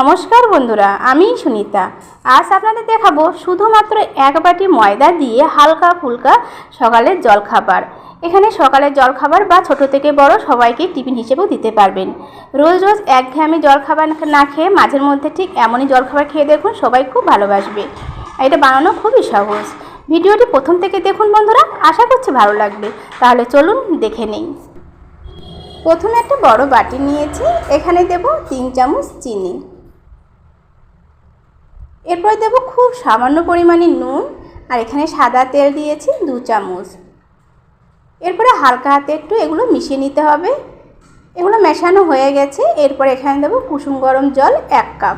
নমস্কার বন্ধুরা, আমি সুনিতা। আজ আপনাদের দেখাবো শুধুমাত্র এক বাটি ময়দা দিয়ে হালকা ফুলকা সকালের জলখাবার। এখানে সকালের জলখাবার বা ছোট থেকে বড় সবাইকে টিফিন হিসেবেও দিতে পারবেন। রোজ রোজ একঘেয়েমি জলখাবার না খেয়ে, মাঝের মধ্যে ঠিক এমনই জলখাবার খেয়ে দেখুন, সবাই খুব ভালোবাসবে। এটা বানানো খুবই সহজ। ভিডিওটি প্রথম থেকে দেখুন বন্ধুরা, আশা করছি ভালো লাগবে। তাহলে চলুন দেখে নেই। প্রথমে একটা বড় বাটি নিয়েছি, এখানে দেব তিন চামচ চিনি। এরপর দেব খুব সামান্য পরিমাণে নুন আর এখানে সাদা তেল দিয়েছি দু চামচ। এরপরে হালকা হাতে একটু এগুলো মিশিয়ে নিতে হবে। এগুলো মেশানো হয়ে গেছে। এরপর এখানে দেবো কুসুম গরম জল এক কাপ।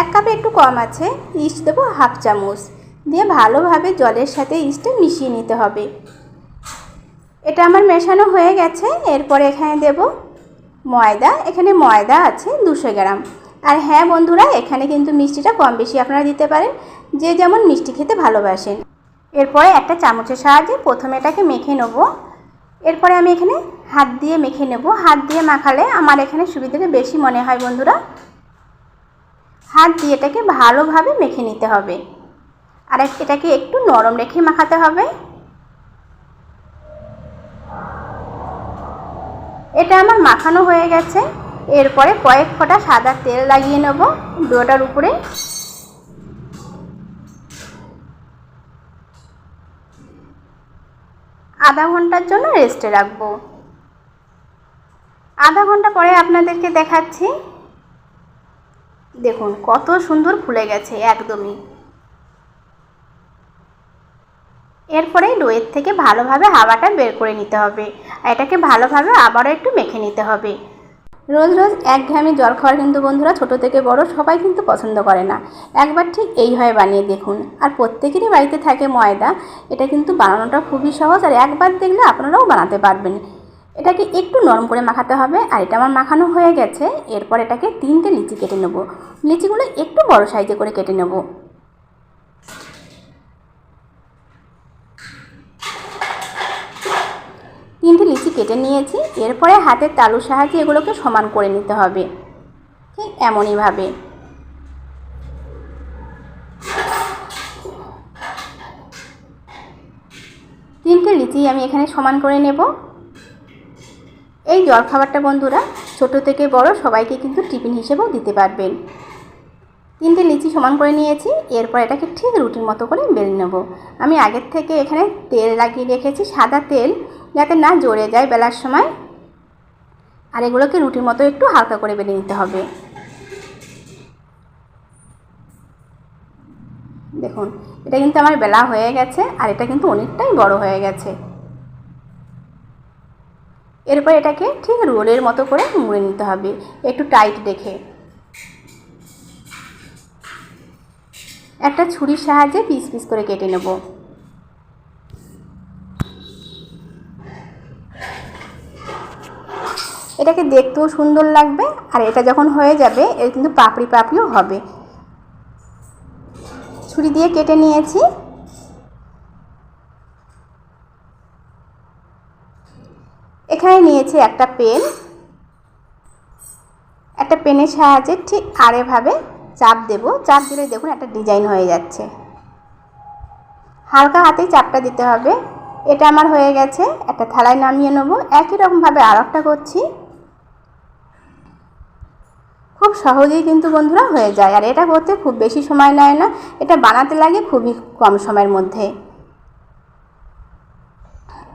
এক কাপে একটু কম আছে। ইস্ট দেবো হাফ চামচ। দিয়ে ভালোভাবে জলের সাথে ইস্টটা মিশিয়ে নিতে হবে। এটা আমার মেশানো হয়ে গেছে। এরপরে এখানে দেব ময়দা। এখানে ময়দা আছে দুশো গ্রাম। আর হ্যাঁ বন্ধুরা, এখানে কিন্তু মিষ্টিটা কম বেশি আপনারা দিতে পারেন। যে যেমন মিষ্টি খেতে ভালোবাসেন। এরপরে একটা চামচের সাহায্যে প্রথমে এটাকে মেখে নেব। এরপরে আমি এখানে হাত দিয়ে মেখে নেব। হাত দিয়ে মাখালে আমার এখানে সুবিধাটা বেশি মনে হয় বন্ধুরা। হাত দিয়ে এটাকে ভালোভাবে মেখে নিতে হবে। আর এটাকে একটু নরম রেখে মাখাতে হবে। এটা আমার মাখানো হয়ে গেছে। এরপরে কয়েক ফোঁটা সাদা তেল লাগিয়ে নেব, ডোটার উপরে। আধা ঘণ্টার জন্য রেস্টে রাখব। আধা ঘণ্টা পরে আপনাদেরকে দেখাচ্ছি। দেখুন, কত সুন্দর ফুলে গেছে একদমই। এরপরে ডোয়ের থেকে ভালোভাবে হাওয়াটা বের করে নিতে হবে। এটাকে ভালোভাবে আবারও একটু মেখে নিতে হবে। রোজ রোজ একঘেয়েমি জল খাওয়ার কিন্তু বন্ধুরা, ছোট থেকে বড় সবাই কিন্তু পছন্দ করে না। একবার ঠিক এইভাবে বানিয়ে দেখুন। আর প্রত্যেকেরই বাড়িতে থাকে ময়দা, এটা কিন্তু বানানোটা খুবই সহজ আর একবার দেখলে আপনারাও বানাতে পারবেন। এটাকে একটু নরম করে মাখাতে হবে আর এটা আমার মাখানো হয়ে গেছে। এরপর এটাকে তিনটে লিচি কেটে নেব। লিচিগুলো একটু বড় সাইজে করে কেটে নেব। তিনটে লিচি কেটে নিয়েছি, এরপরে হাতের তালুর সাহায্যে এগুলোকে সমান করে নিতে হবে, ঠিক এমনইভাবে। তিনটে লিচি আমি এখানে সমান করে নেব। এই জলখাবারটা বন্ধুরা, ছোট থেকে বড় সবাইকে কিন্তু টিফিন হিসেবেও দিতে পারবেন। তিনটে লিচি সমান করে নিয়েছি, এরপর এটাকে ঠিক রুটির মতো করে বেলে নেব। আমি আগের থেকে এখানে তেল লাগিয়ে রেখেছি, সাদা তেল যাতে না জড়ে যায় বেলার সময়। আর এগুলোকে রুটির মতো একটু হালকা করে বেলে নিতে হবে। দেখুন, এটা কিন্তু আমার বেলা হয়ে গেছে আর এটা কিন্তু অনেকটাই বড় হয়ে গেছে। এরপর এটাকে ঠিক রোলের মতো করে মুড়ে নিতে হবে, একটু টাইট দেখে। একটা ছুরির সাহায্যে পিস পিস করে কেটে নেব। এটাকে দেখতেও সুন্দর লাগবে, আর এটা যখন হয়ে যাবে, এর কিন্তু পাপড়ি পাপড়িও হবে। ছুরি দিয়ে কেটে নিয়েছি। এখানে নিয়েছি একটা পেন। একটা পেনের সাহায্যে ঠিক আরেভাবে চাপ দেব। চাপ দিলে দেখুন একটা ডিজাইন হয়ে যাচ্ছে। হালকা হাতেই চাপটা দিতে হবে। এটা আমার হয়ে গেছে। একটা থালায় নামিয়ে নেব। একই রকমভাবে আর একটা করছি। খুব সহজেই কিন্তু বন্ধুরা হয়ে যায়। আর এটা করতে খুব বেশি সময় নেয় না। এটা বানাতে লাগে খুবই কম সময়ের মধ্যে।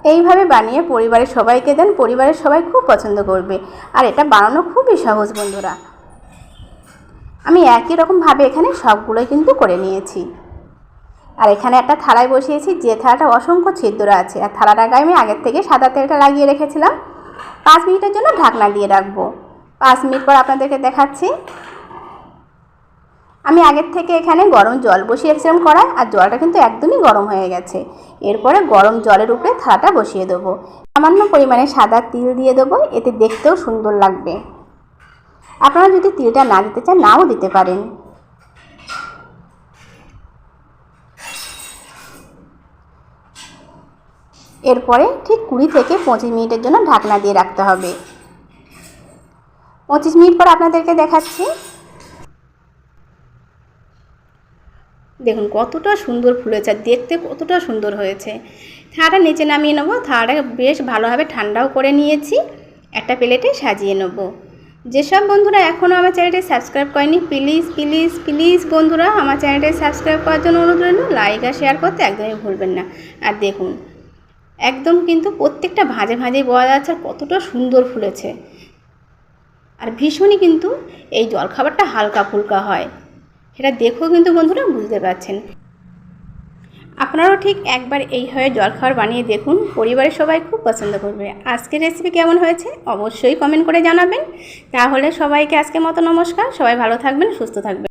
এইভাবে বানিয়ে পরিবারের সবাইকে দেন। পরিবারের সবাই খুব পছন্দ করবে। আর এটা বানানো খুবই সহজ, বন্ধুরা। আমি একই রকমভাবে এখানে সবগুলোই কিন্তু করে নিয়েছি। আর এখানে একটা থালায় বসিয়েছি, যে থালাটা অসংখ্য ছিদ্র আছে। আর থালাটা গায়ে আমি আগের থেকে সাদা তেলটা লাগিয়ে রেখেছিলাম। পাঁচ মিনিটের জন্য ঢাকনা দিয়ে রাখব। পাঁচ মিনিট পর আপনাদেরকে দেখাচ্ছি। আমি আগের থেকে এখানে গরম জল বসিয়ে রেখেছিলাম কড়াই, আর জলটা কিন্তু একদমই গরম হয়ে গেছে। এরপরে গরম জলের উপরে থালাটা বসিয়ে দেবো। সামান্য পরিমাণে সাদা তিল দিয়ে দেবো, এতে দেখতেও সুন্দর লাগবে। আপনারা যদি তিলটা না দিতে চান, নাও দিতে পারেন। এরপরে ঠিক কুড়ি থেকে পঁচিশ মিনিটের জন্য ঢাকনা দিয়ে রাখতে হবে। পঁচিশ মিনিট পর আপনাদেরকে দেখাচ্ছি। দেখুন, কতটা সুন্দর ফুলেছে আর দেখতে কতটা সুন্দর হয়েছে। থালাটা নিচে নামিয়ে নেব থালাটাকে বেশ ভালোভাবে ঠান্ডাও করে নিয়েছি। একটা প্লেটে সাজিয়ে নেব। যেসব বন্ধুরা এখনও আমার চ্যানেলটি সাবস্ক্রাইব করেনি, প্লিজ প্লিজ প্লিজ বন্ধুরা, আমার চ্যানেলটি সাবস্ক্রাইব করার জন্য অনুরোধ রইল, লাইক আর শেয়ার করতে একদমই ভুলবেন না। আর দেখুন, একদম কিন্তু প্রত্যেকটা ভাজে ভাজেই বোঝা যাচ্ছে, আর কতটা সুন্দর ফুলেছে। আর ভীষণই কিন্তু এই জলখাবারটা হালকা ফুলকা হয়। সেটা দেখেও কিন্তু বন্ধুরা বুঝতে পারছেন। আপনারাও ঠিক একবার এইভাবে জলখাবার বানিয়ে দেখুন। পরিবারের সবাই খুব পছন্দ করবে। আজকের রেসিপি কেমন হয়েছে অবশ্যই কমেন্ট করে জানাবেন। তাহলে সবাইকে আজকে মতো নমস্কার। সবাই ভালো থাকবেন, সুস্থ থাকবেন।